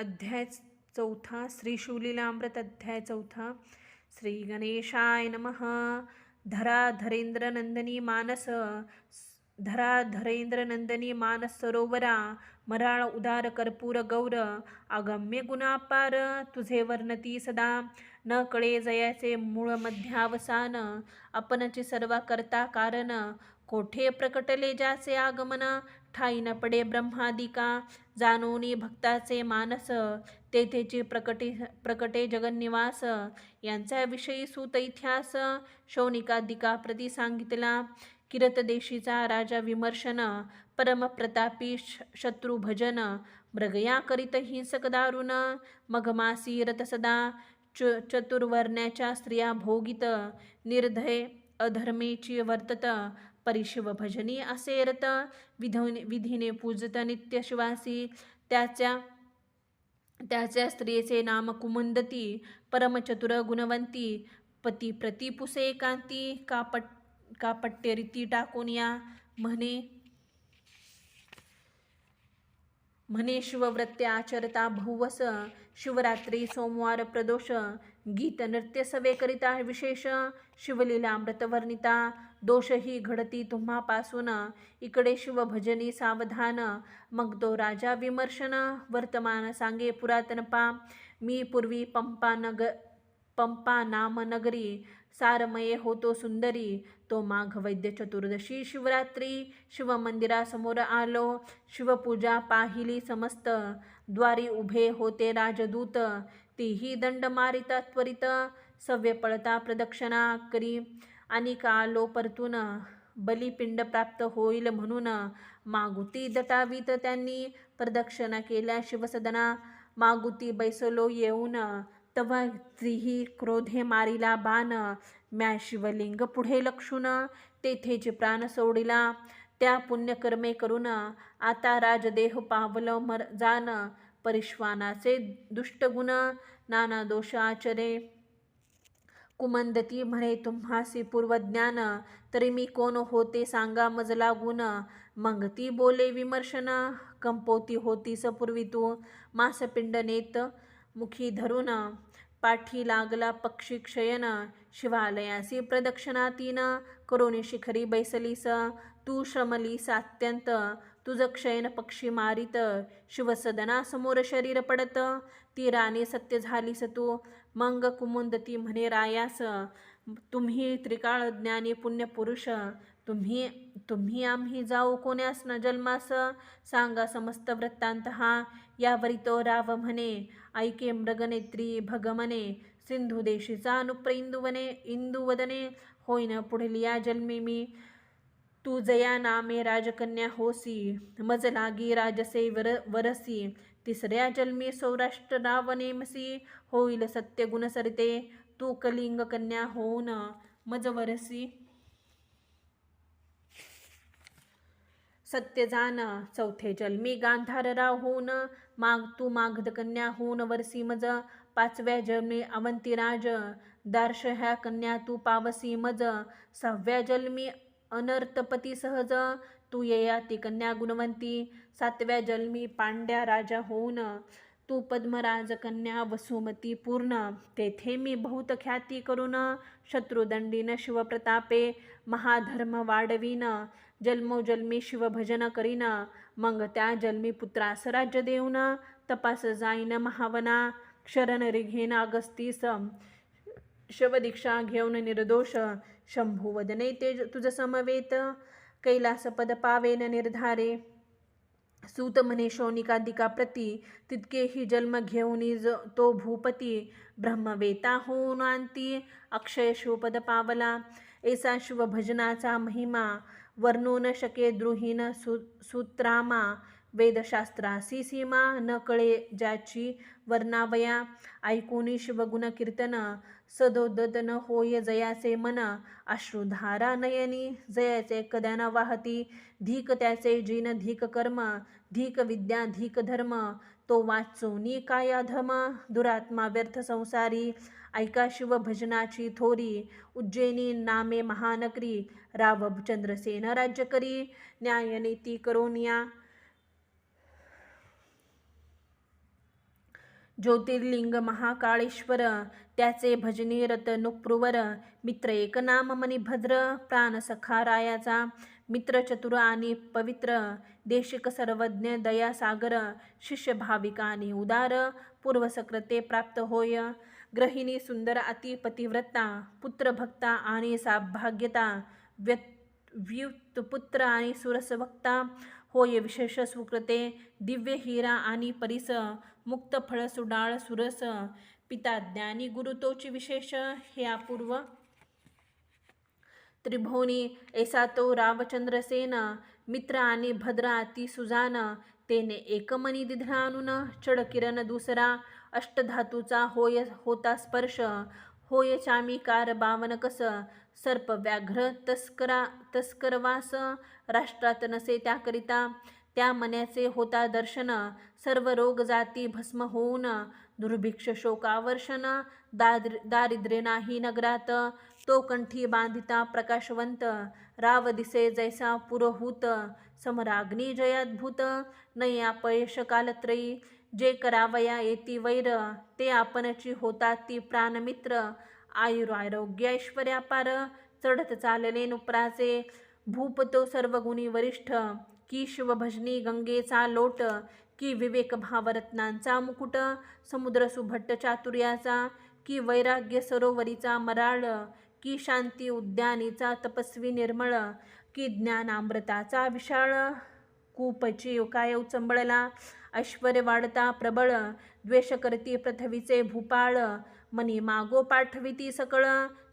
अध्याय चौथा श्री शिवलीलामृत अध्याय चौथा श्री गणेशाय नमः। धरा धरेंद्र नंदनी मानस धरा धरेंद्र नंदनी मानस सरोवरा मराळ उदार कर्पूर गौर अगम्य गुणापार तुझे वर्णती सदा। न कळे जयाचे मूळ मध्यावसान आपणची सर्व करता कारण कोठे प्रकटले ज्याचे आगमन ठाई न पडे ब्रह्मादिका। जाणूनी भक्ताचे मानस तेथेची प्रकटी प्रकटे जगन्निवास यांच्याविषयी सूत इतिहास शौनिकादिका प्रती सांगितला. किरतदेशीचा राजा विमर्शन परमप्रतापी शत्रुभजन मृगया करीत हिंसक दारुण मघमासी रतसदा च चतुर्वर्ण्याच्या स्त्रिया भोगित निर्धय अधर्मेची वर्तत परिशिव भजनी असे रत विधोने विधीने पूजत नित्य शिवासी त्याच्या त्याच्या स्त्रियेचे नाम कुमुंदती परमचतुर गुणवंती पती प्रतिपुसे कांती कापट कापट्य रीती टाकून या म्हणे म्हणे शिवव्रत्य आचरता भुवस शिवरात्री सोमवार प्रदोष गीत नृत्य सवे करिता विशेष शिवलीला मृतवर्णिता दोषही घडती तुम्हापासून. इकडे शिवभजनी सावधान. मग तो राजा विमर्शन. वर्तमान सांगे पुरातन पा मी पूर्वी पंपा नग पंपा नाम नगरी सारमये होतो सुंदरी. तो माघ वैद्य चतुर्दशी शिवरात्री. शिवमंदिरासमोर आलो. शिवपूजा पाहिली समस्त. द्वारी उभे होते राजदूत. तीही दंड मारिता त्वरित. सव्य पळता प्रदक्षिणा करी. आणि का आलो परतून बलिपिंड प्राप्त होईल म्हणून मागुती दटावीत त्यांनी प्रदक्षिणा केल्या. शिवसदना मागुती बैसलो येऊन तव त्रिही क्रोधे मारिला बाण. म्या शिवलिंग पुढे लक्षून तेथेच प्राण सोडिला त्या पुण्यकर्मे करून आता राजदेह पावल मर जान. परिश्वानाचे दुष्टगुण नाना दोष आचरे कुमंदती म्हणे तुम्हासी पूर्वज्ञान तरी मी कोण होते सांगा मज लागून मग ती बोले विमर्शन कंपोती होती सपूर्वी तू. मासपिंड नेत मुखी धरून पाठी लागला पक्षी क्षयन. शिवालयासी प्रदक्षिणा तीन करोनी शिखरी बैसलीस. तू श्रमलीस अत्यंत तुझं क्षयन पक्षी मारित शिवसदनासमोर शरीर पडत. ती राणी सत्य झालीस तू. मंग कुमुंदती म्हणे रायास तुम्ही त्रिकाळ ज्ञानी पुण्यपुरुष तुम्ही तुम्ही आम्ही जाऊ कोण्यास न जन्मास? सांगा समस्त वृत्तांत हा यावरी तो राव म्हणे ऐके मृगनेत्री भगमने सिंधुदेशीचा अनुप्र इंदुवने इंदुवदने. होईन पुढलिया या जन्मी मी. तू जया नामे राजकन्या होसी मज लागी राजसे वर वरसी तिसऱ्या जन्मी सौराष्ट्र रावनेमसी होईल सत्य गुणसरिते तू कलिंग कन्या होऊन मज वरसी. सत्य जान चौथे जन्मी गांधारराव होऊन माग तू मागध कन्या होऊन वरसी मज पाचव्या जन्मी अवंतीराज दार्श ह्या कन्या तू पावसी मज सहाव्या जन्मी अनर्थपती सहज तू येया ती कन्या गुणवंती सातव्या जन्मी पांड्या राजा होऊन तू पद्मराज कन्या वसुमती पूर्ण. तेथे मी बहुत ख्याती करून शत्रुदंडीन शिवप्रतापे महाधर्म वाढवीन जन्मोजन्मी शिवभजन करीन. मग त्या जन्मी पुत्रास राज्य देऊन तपास जाईन महावना क्षरण रिघेन अगस्तीस. शवदीक्षा घेऊन निर्दोष शंभुवदने ते तुझ समवेत कैलास पद पावेन निर्धारे। सूत म्हणे शौनिकादिका प्रती तितकेही जन्म घेऊन तो भूपती। ब्रह्मवेता होऊन आणती अक्षय शिवपद पावला। ऐसा शिवभजनाचा महिमा वर्णू न शके द्रुहीन सु सूत्रामा। वेदशास्त्रासी सीमा न कळे ज्याची वर्णावया ऐकूनी शिवगुण कीर्तन सदोदत न होय जयाचे मन अश्रुधारा नयनी जयाचे कद्याना वाहती धीक त्याचे जिन धीक कर्म धीक विद्या धीक धर्म तो वाचोनी काय धम दुरात्मा व्यर्थ संसारी ऐका शिव भजनाची थोरी उज्जैनी नामे महानकरी राव चंद्रसेन राज्य करी न्यायनीती करोनिया ज्योतिर्लिंग महाकाळेश्वर त्याचे भजनी रत नुपुरवर मित्र एक नाम मणिभद्र प्राण सखारायाचा मित्र चतुर आणि पवित्र देशिक सर्वज्ञ दयासागर शिष्य भाविका आणि उदार पूर्वसकृते प्राप्त होय ग्रहिणी सुंदर अतिपतिव्रता पुत्रभक्ता आणि सौभाग्यता व्यत व्युत्पुत्र आणि सुरसवक्ता होय विशेष सुकृते दिव्य हिरा आणि परिस मुक्त फळ सुडाळ सुरस पिता ज्ञानी गुरु तोची विशेष हे अपूर्व. त्रिभुवनी ऐसा तो रामचंद्रसेन मित्र आणि भद्रा अति सुजान तेने एकमनी दिधरानुन चढ किरण दुसरा अष्टधातूचा होय होता स्पर्श होय चामिकार बावन कस सर्प व्याघ्र तस्करा तस्करवास राष्ट्रात नसे त्याकरिता त्या मन्याचे होता दर्शन. सर्व रोग जाती भस्म होऊन. दुर्भिक्ष शोकावर्षण दाद्र दारिद्र्य नाही नगरात. तो कंठी बांधिता प्रकाशवंत. राव दिसे जैसा पुरहूत. समराग्नी जयाद्भूत. नये अपयश कालत्रयी. जे करावया येती वैर. ते आपणची होता ती प्राणमित्र. आयुरारोग्यैश्वर्यापार चढत चालले नुपराचे. भूप तो सर्व गुणी वरिष्ठ. की शिवभजनी गंगेचा लोट की विवेक भावरत्नांचा मुकुट समुद्र सुभट्ट चातुर्याचा की वैराग्य सरोवरीचा मराळ की शांती उद्यानीचा तपस्वी निर्मळ की ज्ञानामृताचा विशाळ कूपची काय चंबळला ऐश्वर वाढता प्रबळ द्वेष करती पृथ्वीचे भूपाळ मनी मागो पाठविती सकळ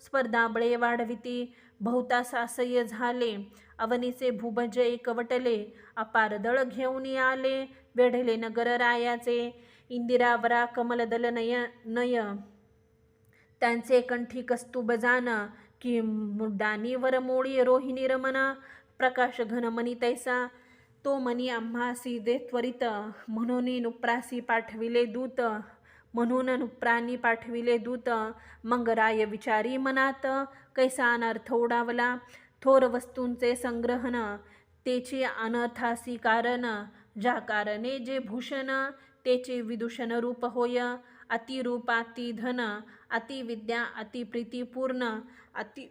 स्पर्धा बळे वाढविती बहुता सासय झाले अवनीचे भूभज एकवटले अपार दळ घेऊन आले वेढले नगर रायाचे इंदिरावरा कमलदल नय नय. त्यांचे कंठी कस्तुब जान कि मुड्डानीवर मोळी रोहिणी रमन प्रकाश घन मनी तैसा. तो मनी आम्हासी दे त्वरित म्हणून नुप्रासी पाठविले दूत म्हणून नुप्रांनी पाठविले दूत. मंगराय विचारी मनात कैसा अनर्थ उडावला थोर वस्तूंचे संग्रहण तेची अनर्थासी कारण ज्या कारणे जे भूषण तेचे विदूषण रूप होय अतिरूपाती धन अतिविद्या अतिप्रीतीपूर्ण अति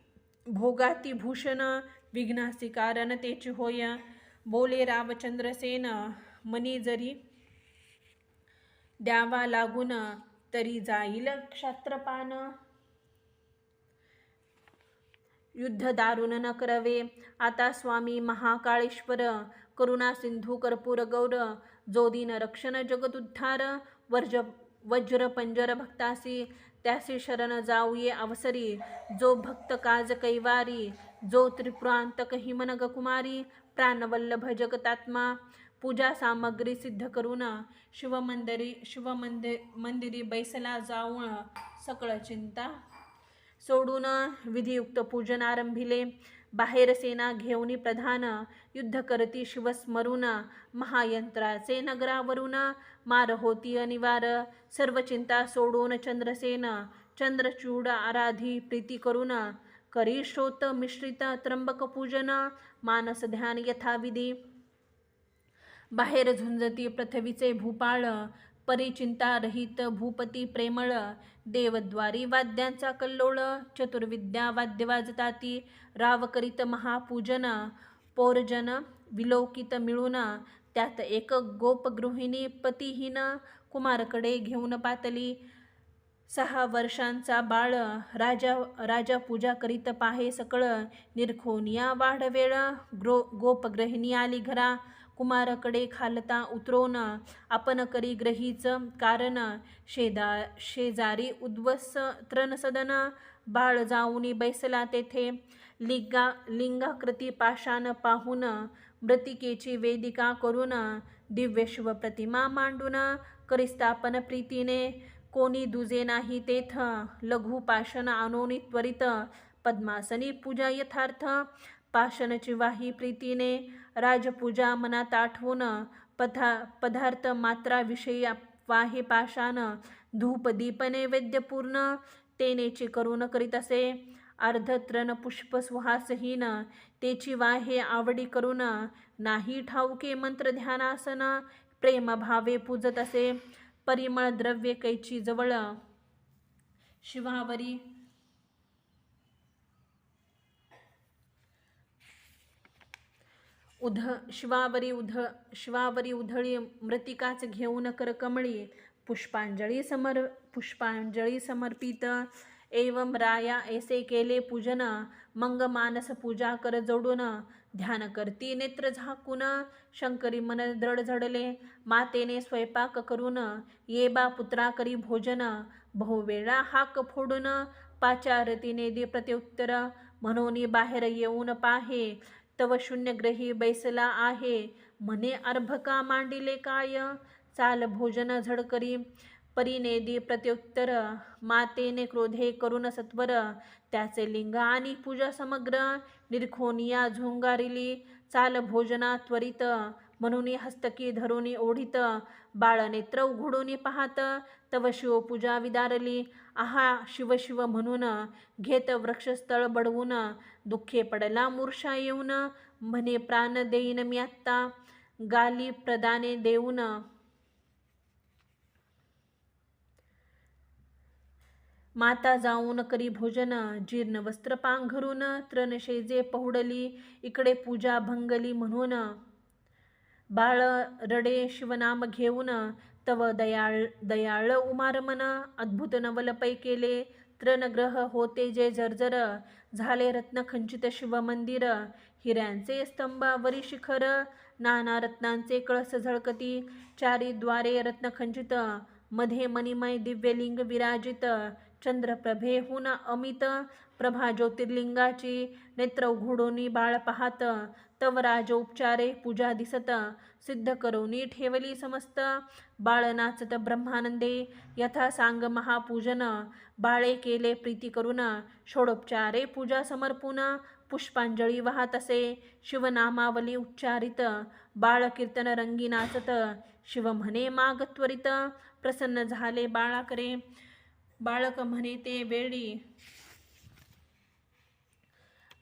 भोगाती भूषण विघ्नासी कारण तेची होय. बोले रामचंद्रसेन मनी जरी द्यावा लागून तरी जाईल क्षत्रपान. युद्ध दारुण न करवे. आता स्वामी महाकाळेश्वर करुणा सिंधू कर्पूर गौर जोदीन रक्षण जगदुद्धार वर्ज वज्र पंजर भक्तासी त्यासी शरण जाऊये अवसरी. जो भक्त काज कैवारी जो त्रिपुरांतक हिमनग कुमारी प्राणवल्लभ जगतात्मा पूजा सामग्री सिद्ध करून शिवमंदिरी शिवमंदिर मंदिरी बैसला जाऊन सकळ चिंता सोडून विधियुक्त पूजन आरंभिले. बाहेर सेना घेऊन प्रधान युद्ध करती शिवस्मरून महायंत्राचे नगरावरून मार होती अनिवार. सर्व चिंता सोडून चंद्रसेन चंद्रचूड आराधी प्रीती करून करी श्रोत मिश्रित त्र्यंबक पूजन मानस ध्यान यथाविधी. बाहेर झुंजती पृथ्वीचे भूपाळ परिचिंता रहित भूपती प्रेमळ देवद्वारी वाद्यांचा कल्लोळ चतुर्विद्या वाद्य वाजताती राव करीत महापूजन पोरजन विलोकित मिळून त्यात एक गोपगृहिणी पतिहीन कुमारकडे घेऊन पातली. सहा वर्षांचा बाळ राजा राजा पूजा करीत पाहे सकळ निरखोनिया वाढवेळ ग्रो गोपगृहिणी आली घरा. कुमारकडे खालता उतरवून आपण करी ग्रहीच कारण शेदा शेजारी उद्वस त्रनसदन बाळ जाऊनी बैसला तेथे. लिंगा लिंगाकृती पाषाण पाहून मृतिकेची वेदिका करून दिव्य शिव प्रतिमा मांडून करिस्तापन प्रीतीने. कोणी दुजे नाही तेथ लघु पाषण आणोनी त्वरित पद्मासनी पूजा यथार्थ. पाषणची वाही प्रीतीने राजपूजा मनात आठवून पथा पदार्थ मात्राविषयी वाहे पाशान धूप दीप नैवेद्यपूर्ण तेनेची करून करीत असे. अर्धत्रण पुष्प सुहासहीन तेची वाहे आवडी करून नाही ठाऊके मंत्र ध्यानासन पूजत असे. परिमळ द्रव्ये कैची जवळ शिवावरी उध शिवावरी उध शिवावरी उधळी मृतिकाच घेऊन कर कमळी. पुष्पांजळी समर पुष्पांजळी समर्पित. एवं राया ऐसे केले पूजन. मंग मानस पूजा कर जोडून. ध्यान करती नेत्र झाकून. शंकरी मन दृढ झडले. मातेने स्वयंपाक करून. ये बा पुत्रा करी भोजन. बहुवेळा हाक फोडून. पाचारतीने दे प्रत्युत्तर. म्हणून बाहेर येऊन पाहे. तव शून्यग्रही बैसला आहे. म्हणे अर्भका मांडिले काय? चाल भोजन झडकरी. परिनेदी प्रत्युत्तर. मातेने क्रोधे करून सत्वर. त्याचे लिंग आणि पूजा समग्र. निरखोनिया झोंगारिली. चाल भोजना त्वरित. म्हणून हस्तकी धरून ओढित. बाळनेत्र उघडून पाहत. तव शिवपूजा विदारली. आहा शिव शिव म्हणून. घेत वृक्षस्थळ बडवून. दुःखे पडला मूर्छा येऊन म्हणे प्राण देईन मी आत्ता गाली प्रदाने देऊन माता जाऊन करी भोजन जीर्ण वस्त्र पांघरून त्रणशेजे पहुडली इकडे पूजा भंगली म्हणून बाळ रडे शिवनाम घेऊन तव दयाळ दयाळ उमारमन अद्भुत नवलपै केले त्रनग्रह होते जे जर्जर झाले रत्नखंचित शिवमंदिर हिऱ्यांचे स्तंभावरी शिखर नाना रत्नांचे कळस झळकती चारी द्वारे रत्नखंचित मध्ये मणिमय दिव्यलिंग विराजित चंद्रप्रभेहून अमित प्रभा ज्योतिर्लिंगाची नेत्र उघडून बाळ पाहत तव राजोपचारे पूजा दिसत सिद्ध करोनी ठेवली समस्त. बाळ नाचत ब्रह्मानंदे यथा सांग महापूजन. बाळे केले प्रीती करून षोडोपचारे पूजा समर्पून पुष्पांजळी वाहत असे शिवनामावली उच्चारित. बाळ कीर्तन रंगी नाचत शिव म्हणे माग त्वरित. प्रसन्न झाले बाळाकरे बाळक म्हणे ते वेळी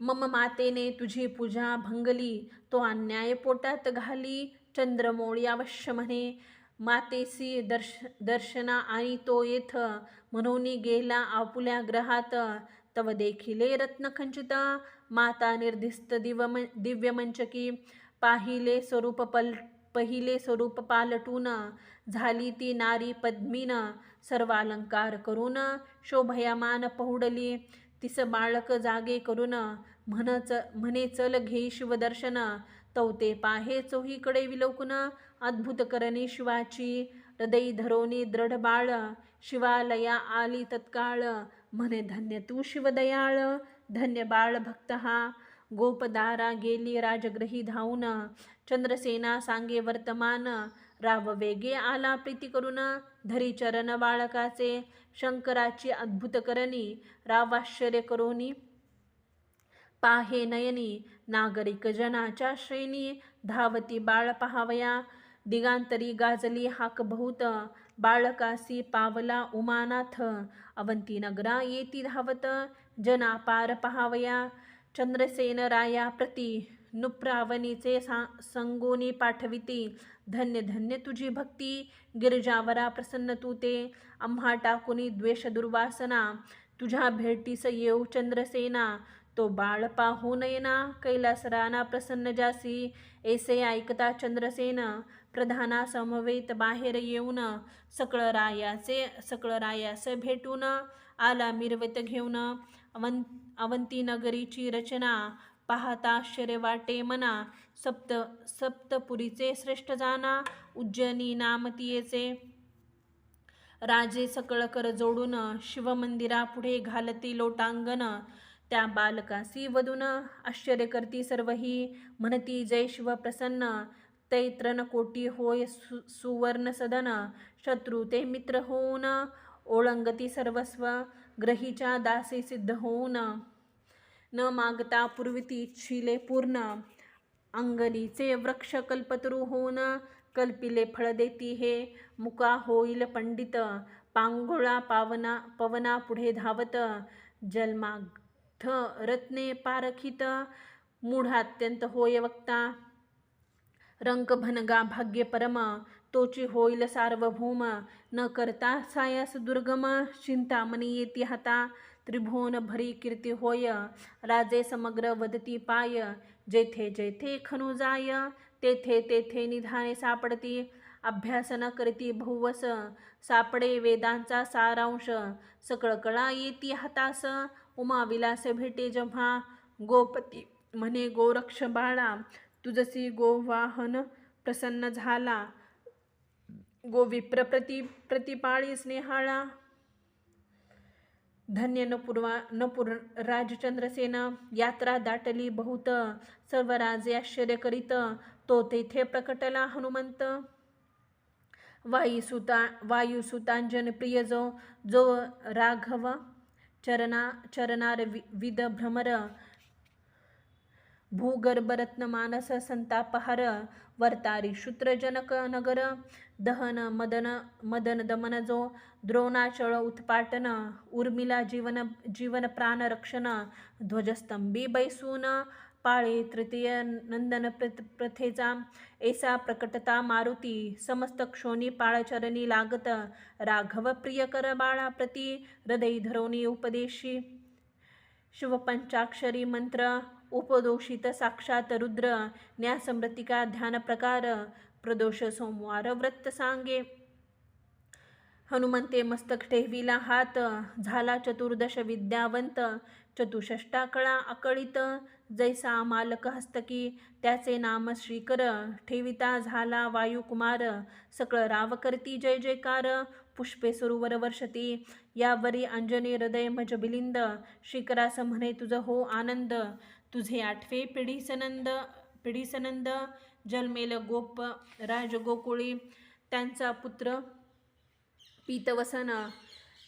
मम मातेने तुझी पूजा भंगली तो अन्याय पोटात घाली चंद्रमोळी अवश्य म्हणे. मातेसी दर्श दर्शना आणि तो येथ म्हणून गेला आपुल्या ग्रहात. तव देखिले रत्नखंचित माता निर्दिस्त दिव दिव्यमंचकी पाहिले स्वरूप पल पहिले स्वरूप पालटून. झाली ती नारी पद्मीन सर्वालंकार करून शोभयामान पहुडली. तिस बाळक जागे करून म्हणच म्हणे चल घे शिवदर्शन. तवते पाहे चोहीकडे विलोकून. अद्भुत करणे शिवाची. हृदयी धरोनी दृढ बाळ. शिवालया आली तत्काळ. म्हणे धन्य तू शिवदयाळ. धन्य बाळ भक्त हा. गोपदारा गेली राजग्रही धावून. चंद्रसेना सांगे वर्तमान. राव वेगे आला प्रीती करून. धरी चरण बाळकाचे. शंकराची अद्भुत करणी. रावाश्चर्य करोनी. पाहे नयनी नागरिक जनाच्या श्रेणी धावती बाळ पहावया दिगांतरी गाजली हाक बहुत बाळकासी पावला उमानाथ अवंती नगरा येती धावत जना पार पहावया चंद्रसेन राया प्रती नुप्रावणीचे सा संगोनी पाठविती धन्य धन्य तुझी भक्ती गिरजावरा प्रसन्न तू ते आम्हा टाकुनी द्वेष दुर्वासना तुझ्या भेटीस येऊ चंद्रसेना तो बाळ पाहू हो नयना कैलास राणा प्रसन्न जासी ऐसे ऐकता चंद्रसेन प्रधाना समवेत बाहेर येऊन सकळ रायाचे सकळ रायास भेटून आला मिरवत घेऊन अवं अवंती नगरीची रचना पाहता आश्चर्य वाटे मना सप्त सप्तपुरीचे श्रेष्ठ जाना उज्जैनी नामतीयेचे राजे सकळ कर जोडून शिवमंदिरापुढे घालती लोटांगण त्या बालकासी वदून आश्चर्य करती सर्वही. म्हणती जय शिव प्रसन्न तैत्रन कोटी होय सु सुवर्ण सदन शत्रू ते मित्र होऊन ओळंगती सर्वस्व ग्रहीच्या दासी सिद्ध होऊन. न मागता पूर्विती शिले पूर्ण अंगलीचे वृक्ष कल्पतरू होऊन कल्पिले फळ देती हे. मुका होईल पंडित पांगोळा पावना पवना पुढे धावत थ रत्ने पारखित मूढात्यंत होय वक्ता. रंक भनगा भाग्य परम तोची होईल सार्वभौम. न करता सायास दुर्गम चिंतामणी येती हाता. त्रिभुवन भरी कीर्ती होय राजे समग्र वदती पाय. जेथे जेथे खनु जाय तेथे तेथे निधाने सापडती. अभ्यास न करती भुवस सापडे वेदांचा सारांश. सकळकळा येती हातास उमाविलास भेटे जेव्हा गोपती म्हणे गोरक्ष बाळा तुझसी गोवाहन प्रसन्न झाला. गोविप्र प्रति प्रतिपाळी स्नेहाळा धन्य नपूर्वा नपुर राजचंद्रसेन यात्रा दाटली बहुत. सर्व राजे आश्चर्य करीत तो तेथे प्रकटला हनुमंत. वायुसुता वायुसुतांजन प्रिय जो जो राघव चरणा चरणार वि विद भ्रमर भूगर्भरत्न मानस संतापहार वर्तारी शूत्रजनक नगर दहन मदन मदन दमन जो द्रोणाचळ उत्पाटन उर्मिला जीवन जीवन प्राण रक्षण ध्वजस्तंभी बैसून पाळे तृतीय नंदन प्रथेचा ऐसा प्रकटता मारुती समस्त क्षोणी पाळचरणी लागत राघव प्रियकर बाळा प्रती हृदय धरोणी उपदेशी शिवपंचाक्षरी मंत्र उपदोषित साक्षात रुद्र न्यासमृतिका ध्यान प्रकार प्रदोष सोमवार व्रत सांगे। हनुमंते मस्तक ठेवीला हात झाला चतुर्दश विद्यावंत चतुष्टाकळा अकळीत अकळित जैसा मालक हस्तकी त्याचे नाम श्रीकर ठेविता झाला वायुकुमार सकळ राव करती जय जयकार पुष्पे सरोवर वर्षती यावरी अंजने हृदय मज बिलिंद श्रीकरास म्हणे तुझं हो आनंद तुझे आठवे पिढी सनंद पिढी सनंद जन्मेल गोप राज गोकुळी त्यांचा पुत्र पीतवसन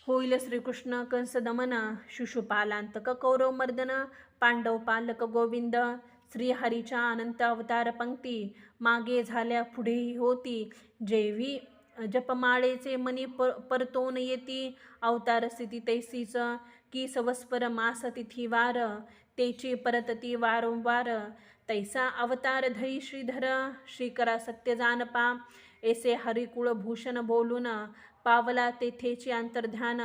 होईल श्रीकृष्ण कंस दमन शिशुपालांतक कौरव मर्दन पांडव पालक गोविंद श्रीहरीच्या अनंत अवतार पंक्ती मागे झाल्या पुढेही होती. जैवी जपमाळेचे मनी पर परतोन येती. अवतार स्थिती तैसीच की सवस्पर मास तिथी वार तेची परतती वारंवार. तैसा अवतार धरी श्रीधर श्रीकरा सत्य जानपा ऐसे हरिकुळ भूषण बोलून पावला तेथेची अंतर्ध्यान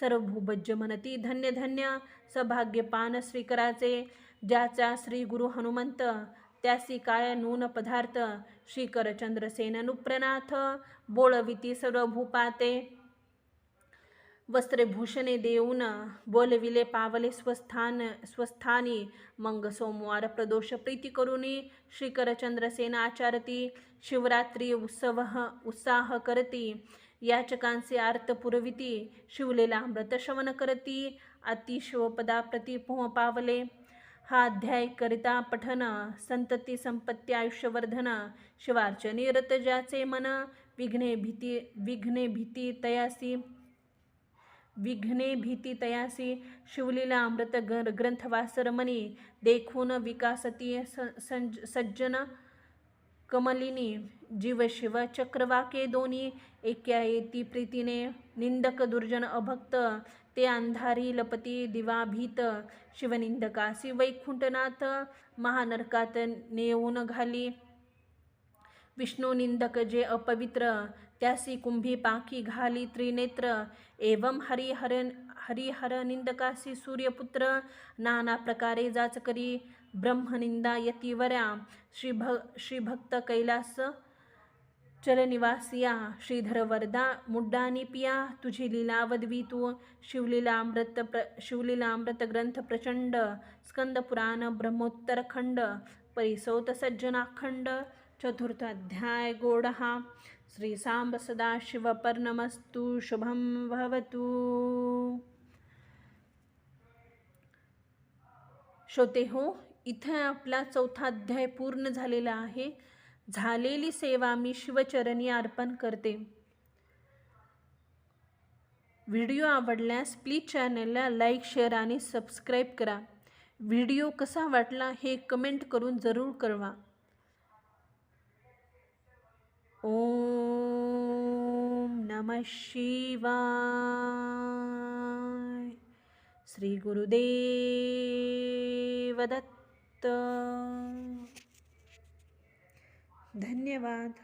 सर्व भूभज्ज म्हणती धन्य धन्य सभाग्यपान श्रीकराचे ज्याचा श्री गुरु हनुमंत त्यासी काय नून पदार्थ श्रीकर चंद्रसेन नुप्रनाथ बोळविती सर्व भूपाते वस्त्रभूषणे देऊन बोलविले पावले स्वस्थान स्वस्थानी. मंग सोमवार प्रदोष प्रीती करुणी श्रीकरचंद्रसेन आचारती. शिवरात्री उत्सव उत्साह करती. याचकांचे आर्त पुरविती. शिवलेला अमृत श्रवण करती. अतिशिवपदा प्रति पोह पावले. हा अध्याय करिता पठन. संतती संपत्ती आयुष्यवर्धन. शिवार्चनी रतजाचे मन. विघ्ने भीती विघ्ने भीती तयासी. विघ्ने भीती तयासी शिवलीला अमृत ग्र ग्रंथवासरमणी देखून विकासती संज सज्जन कमलिनी जीव शिव चक्रवाके दोन्ही एक्या येती प्रीतीने निंदक दुर्जन अभक्त ते अंधारी लपती दिवाभीत शिवनिंदकासी वैकुंठनाथ महानरकात नेऊन घाली विष्णुनिंदक जे अपवित्र त्यासी कुंभी पाखी घाली त्रिनेत्र एवं हरिहर हरिहर निंदकासी सूर्यपुत्र नाना प्रकारे जाच करी ब्रह्मनिंदा यतिवऱ्या श्रीभ श्रीभक्त कैलास चलनिवासिया श्रीधर वरदा मुड्डानी पिया तुझी लीलावदवी तू शिवलीलामृत प्र शिवलीलामृत ग्रंथ प्रचंड स्कंद पुराण ब्रह्मोत्तरखंड परिसौत सज्जनाखंड चतुर्थ अध्याय गोडहा श्री सांब सदाशिवपर्णमस्तु शुभं भवतु। श्रोते हो इथे आपला चौथा अध्याय पूर्ण झालेला आहे. झालेली सेवा मी शिवचरणी अर्पण करते. व्हिडिओ आवडल्यास प्लीज चॅनलला लाईक शेअर आणि सबस्क्राईब करा. व्हिडिओ कसा वाटला हे कमेंट करून जरूर कळवा. ओम नमः शिवाय। श्री गुरुदेव दत्त धन्यवाद।